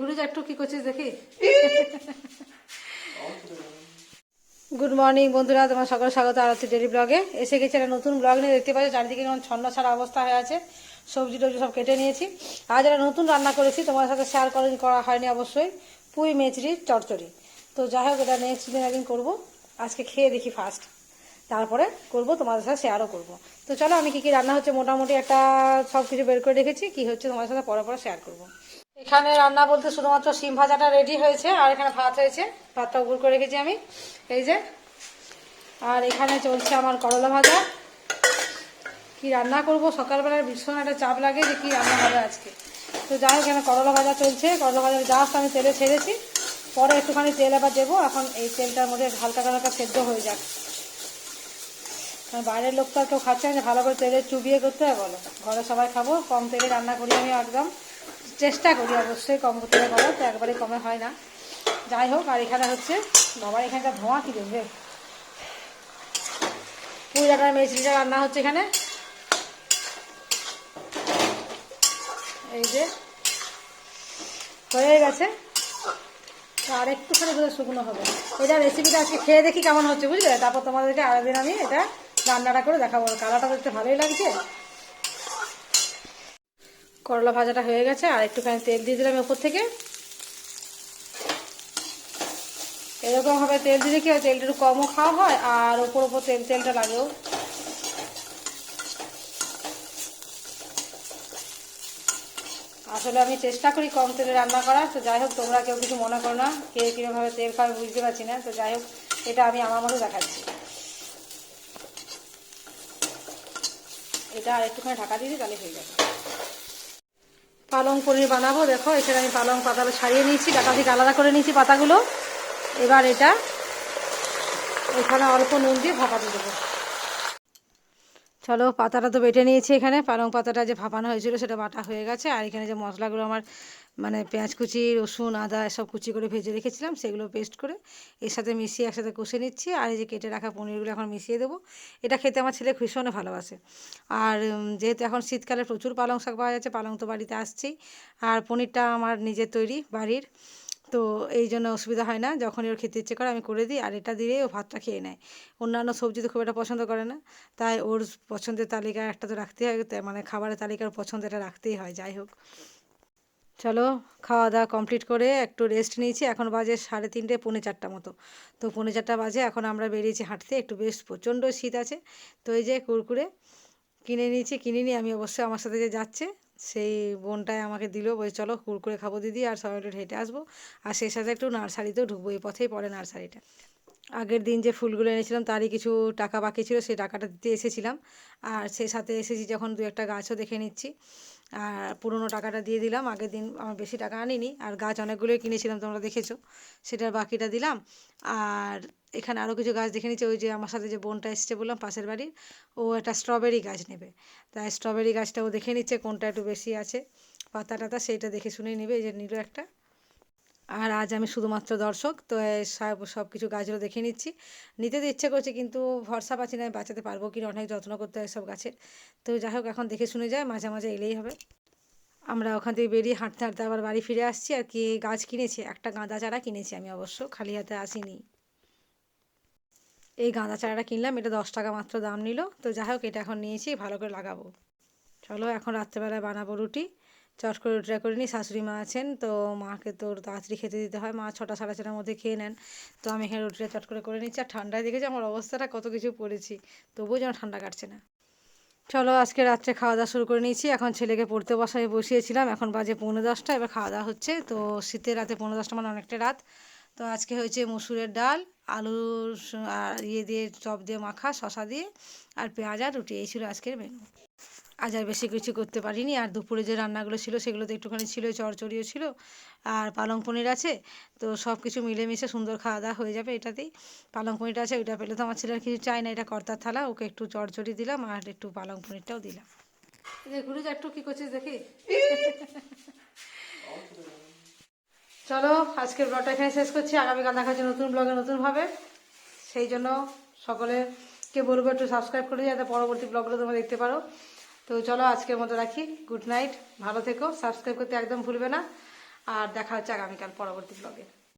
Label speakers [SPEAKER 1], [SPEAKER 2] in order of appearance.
[SPEAKER 1] ঘুরে একটু কি করছিস দেখি? গুড মর্নিং বন্ধুরা। তোমার সকল স্বাগত আরতি ডেলি ব্লগে এসে গেছে একটা নতুন ব্লগ নিয়ে। দেখতে পাচ্ছি, চারিদিকে যেমন ছন্ন ছাড়া অবস্থা হয়ে আছে। সবজি টবজি সব কেটে নিয়েছি। আজ একটা নতুন রান্না করেছি। তোমার সাথে শেয়ার করেন করা হয়নি অবশ্যই। পুঁই মেচড়ির চচ্চড়ি তো যাই হোক, এটা নেক্সট দিন একদিন করব। আজকে খেয়ে দেখি ফার্স্ট তারপরে করব, তোমাদের সাথে শেয়ারও করব। তো চলো, আমি কি কি রান্না হচ্ছে, মোটামুটি একটা সব কিছু বের করে রেখেছি। কি হচ্ছে, তোমাদের সাথে পরে পরে শেয়ার করব। এখানে রান্না বলতে শুধুমাত্র সিম ভাজাটা রেডি হয়েছে, আর এখানে ভাত হয়েছে। ভাতটা উপর করে রেখেছি আমি। এই যে। আর এখানে চলছে আমার করলা ভাজা। কি রান্না করব? সকালবেলায় ভীষণ একটা চাপ লাগে যে কি রান্না হবে আজকে। তো যাই হোক, এখানে করলা ভাজা চলছে। করলা ভাজা জাস্ট আমি তেলে ছেড়েছি। পরে একটুখানি তেল আবার দেবো। এখন এই তেলটার মধ্যে হালকা হালকা সেদ্ধ হয়ে যাক। কারণ বাইরের লোক তো আর কেউ খাচ্ছে না ভালো করে তেলে চুবিয়ে করতে হবে বলো। ঘরে সবাই খাব, কম তেলে রান্না করি আমি একদম। চেষ্টা করি অবশ্যই কম তেলে করো তো একবারে কমে হয় না। যাই হোক, আর এখানে হচ্ছে বাবার এখানটা ধোঁয়া কি দেখবে পুঁই ডাটার মেচড়িটা রান্না হচ্ছে এখানে। এই যে, হয়ে গেছে। আর একটুখানি করে শুকনো হবে। এটা রেসিপিটা আজকে খেয়ে দেখি কেমন হচ্ছে, বুঝলে? তারপর তোমাদেরকে আরেকদিন আমি এটা রান্নাটা করে দেখাবো। কালারটা দেখতে ভালোই লাগছে। করলা ভাজাটা হয়ে গেছে, আর একটুখানি তেল দিয়ে দিলাম ওপর থেকে। এরকম ভাবে তেল দিলে কি হয়, তেলটা একটু কমও খাওয়া হয়, আর ওপর ওপর তেল, তেলটা লাগেও। আসলে আমি চেষ্টা করি কম তেলে রান্না করার, তো যাই হোক, তোমরা কেউ কিছু মনে করো না, কে কীরকমভাবে তেল খাবে বুঝতে পারছি না, তো যাই হোক, এটা আমি আমার মতো দেখাচ্ছি। এটা আর একটুখানি ঢাকা দিয়ে তাহলে হয়ে যাবে। পালং পনির বানাবো। দেখো, এখানে আমি পালং পাতাগুলো ছাড়িয়ে নিয়েছি ডাটা থেকে আলাদা করে নিয়েছি পাতাগুলো। এবার এটা, এখানে অল্প নুন দিয়ে ভাপাতে দেবো। চলো পাতাটা তো বেটে নিয়েছি এখানে। পালং পাতাটা যে ভাপানো হয়েছিল সেটা বাটা হয়ে গেছে। আর এখানে যে মশলাগুলো আমার মানে পেঁয়াজ কুচি, রসুন, আদা সব কুচি করে ভেজে রেখেছিলাম, সেগুলো পেস্ট করে এর সাথে মিশিয়ে একসাথে কষে নিচ্ছি। আর এই যে কেটে রাখা পনিরগুলো এখন মিশিয়ে দেবো। এটা খেতে আমার ছেলে ভীষণ ভালোবাসে। আর যেহেতু এখন শীতকালে প্রচুর পালং শাক পাওয়া যাচ্ছে, পালং তো বাড়িতে আসছেই। আর পনিরটা আমার নিজের তৈরি বাড়ির। তো এই জন্য অসুবিধা হয় না। যখনই ওর খেতে ইচ্ছে করে আমি করে দিই, আর এটা দিলেই ও ভাতটা খেয়ে নেয়। অন্যান্য সবজি তো খুব একটা পছন্দ করে না। তাই ওর পছন্দের তালিকা একটা তো রাখতেই হয় মানে খাবারের তালিকার পছন্দটা রাখতেই হয়, যাই হোক। চলো খাওয়া দাওয়া কমপ্লিট করে একটু রেস্ট নিয়েছি। এখন বাজে সাড়ে তিনটে, পৌনে চারটা মতো। তো পৌনে চারটা বাজে, এখন আমরা বেরিয়েছি হাঁটতে। একটু বেশ প্রচণ্ড শীত আছে। তো এই যে কুরকুরে কিনে নিয়েছি, কিনে নিয়ে আমি অবশ্যই আমার সাথে যে যাচ্ছে সেই বোনটাই আমাকে দিল বলে চলো কুরকুরে খাব দিদি, আর সবাই একটু হেঁটে আসব। আর সেই সাথে একটু নার্সারিতেও ঢুকবো, এই পথেই পড়ে নার্সারিটা। আগের দিন যে ফুলগুলো এনেছিলাম, তারই কিছু টাকা বাকি ছিল, সেই টাকাটা দিতে এসেছিলাম। আর সেই সাথে এসেছি যখন দু একটা গাছও দেখে নিচ্ছি। আর পুরনো টাকাটা দিয়ে দিলাম। আগের দিন আমার বেশি টাকা আনিনি। আর গাছ অনেকগুলোই কিনেছিলাম, তোমরা দেখেছ। সেটার বাকিটা দিলাম। আর এখানে আরও কিছু গাছ দেখে নিচ্ছে ওই যে আমার সাথে যে বোনটা এসছে বললাম, পাশের বাড়ির, ও একটা স্ট্রবেরি গাছ নেবে। তাই স্ট্রবেরি গাছটা ও দেখে নিচ্ছে, কোনটা একটু বেশি আছে। পাতা টাতা সেইটা দেখে শুনেই নেবে। এই যে নিল একটা। আর আজ আমি শুধুমাত্র দর্শক, তো সব সব কিছু গাছগুলো দেখে নিচ্ছি। নিতে তো ইচ্ছে করছে, কিন্তু ভরসা পাচ্ছি না বাঁচাতে পারব কি অনেক যত্ন করতে হয় সব গাছের। তো যাই হোক, এখন দেখে শুনে যায়, মাঝে মাঝে এলেই হবে। আমরা ওখান থেকে বেরিয়ে হাঁটতে হাঁটতে আবার বাড়ি ফিরে আসছি, আর কি গাছ কিনেছি? একটা গাঁদা চারা কিনেছি আমি অবশ্য, খালি হাতে আসিনি। এই গাঁদা চারাটা কিনলাম, এটা দশ টাকা মাত্র দাম নিল। তো যাই হোক, এটা এখন নিয়েছি, ভালো করে লাগাবো। চলো, এখন রাত্রেবেলায় বানাবো রুটি। চট করে রুটিটা করে নিই শাশুড়ি মা আছেন, তো মাকে তো তাড়াতাড়ি খেতে দিতে হয়। মা ছটা সাড়ে ছটার মধ্যে খেয়ে নেন। তো আমি এখানে রুটিটা চট করে করে নিচ্ছি। আর ঠান্ডায় দেখেছি আমার অবস্থাটা? কত কিছু পড়েছি। তবুও যেন ঠান্ডা কাটছে না। চলো, আজকে রাত্রে খাওয়া দাওয়া শুরু করে নিয়েছি। এখন ছেলেকে পড়তে বসায় বসিয়েছিলাম। এখন বাজে পৌনে দশটা, এবার খাওয়া দাওয়া হচ্ছে। তো শীতের রাতে পৌনে দশটা মানে অনেকটা রাত। তো আজকে হয়েছে মুসুরের ডাল, আলুর স- আর ইয়ে দিয়ে চপ দিয়ে মাখা শশা দিয়ে, আর পেঁয়াজ আর রুটি। এই ছিল আজকের মেনু আজ আর বেশি কিছু করতে পারিনি। আর দুপুরে যে রান্নাগুলো ছিল সেগুলো তো একটুখানি ছিল, চড়চড়িও ছিল আর পালং পনির আছে। তো সব কিছু মিলেমিশে সুন্দর খাওয়া দাওয়া হয়ে যাবে এটাতেই। পালং পনিরটা আছে, ওইটা পেলে তো আমার ছেলের কিছু চাই না, এটা কর্তার থালা, ওকে একটু চড়চড়ি দিলাম আর একটু পালং পনিরটাও দিলাম। একটু কী করছিস দেখি? চলো, আজকের ব্লগটা এখানে শেষ করছি। আগামীকাল দেখা হচ্ছে নতুন ব্লগে নতুনভাবে সেই জন্য সকলে কে বলব একটু সাবস্ক্রাইব করে যাতে পরবর্তী ব্লগগুলো তোমরা দেখতে পারো। তো চলো আজকের মতো রাখি। Good night. ভালো থেকো। সাবস্ক্রাইব করতে একদম ভুলবে না। আর দেখা হচ্ছে আগামীকাল পরবর্তী ব্লগে